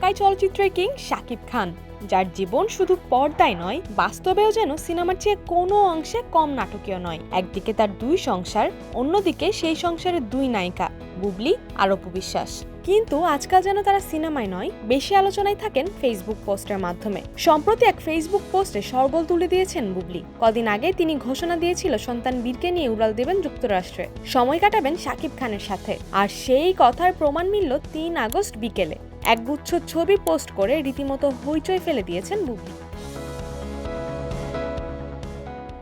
ঢাকাই চলচ্চিত্রের কিং শাকিব খান, যার জীবন শুধু পর্দায় নয়, বাস্তবেও যেন সিনেমার চেয়ে কোনো অংশে কম নাটকীয় নয়। একদিকে তার দুই সংসার, অন্যদিকে সেই সংসারের দুই নায়িকা, বুবলি আর অপু বিশ্বাস। কিন্তু আজকাল যেন তারা সিনেমায় নয়, বেশি আলোচনায় থাকেন ফেসবুক পোস্টের মাধ্যমে। সম্প্রতি এক ফেসবুক পোস্টে সরগোল তুলে দিয়েছেন বুবলি। কদিন আগে তিনি ঘোষণা দিয়েছিল সন্তান বীরকে নিয়ে উড়াল দেবেন যুক্তরাষ্ট্রে। সময় কাটাবেন শাকিব খানের সাথে। আর সেই কথার প্রমাণ মিলল তিন আগস্ট বিকেলে। একগুচ্ছ ছবি পোস্ট করে রীতিমতো হইচই ফেলে দিয়েছেন বুবলি।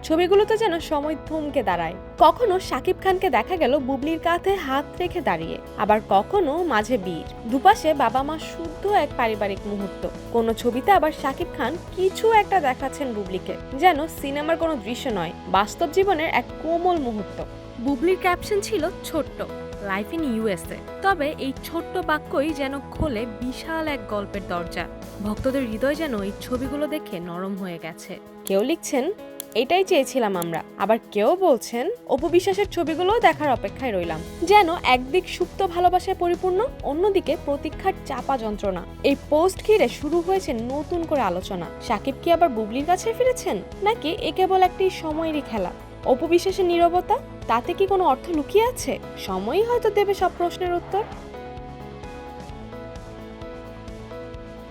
ছবিগুলোতে যেন সময় থমকে দাঁড়ায়। কখনো শাকিব খানকে দেখা গেল বুবলির কাঁধে হাত রেখে দাঁড়িয়ে, আবার কখনো মাঝে বীর। দুপাশে বাবা মা শুদ্ধ এক পারিবারিক মুহূর্ত। কোনো ছবিতে আবার শাকিব খান কিছু একটা দেখাচ্ছেন বুবলিকে, যেন সিনেমার কোনো দৃশ্য নয়, বাস্তব জীবনের এক কোমল মুহূর্ত। বুবলির ক্যাপশন ছিল ছোট্ট। লাইফ ইন ইউএসএ তবে এই ছোট্ট বাক্যই যেন খোলে বিশাল এক গল্পের দরজা। ভক্তদের হৃদয় যেন এই ছবিগুলো দেখে নরম হয়ে গেছে। কেউ লিখছেন, এটাই চেয়েছিলাম আমরা। আবার কেউ বলছেন, অপু বিশ্বাসের ছবিগুলো দেখার অপেক্ষায় রইলাম। যেন একদিক সুপ্ত ভালোবাসায় পরিপূর্ণ, অন্যদিকে প্রতীক্ষার চাপা যন্ত্রণা। এই পোস্ট ঘিরে শুরু হয়েছে নতুন করে আলোচনা। সাকিব কি আবার বুবলির কাছে ফিরেছেন? নাকি এ কেবল একটি সময়েরই খেলা? অপু বিশ্বাসের নীরবতা তাতে কি কোনো অর্থ লুকিয়ে আছে? সময়ই হয়তো দেবে সব প্রশ্নের উত্তর।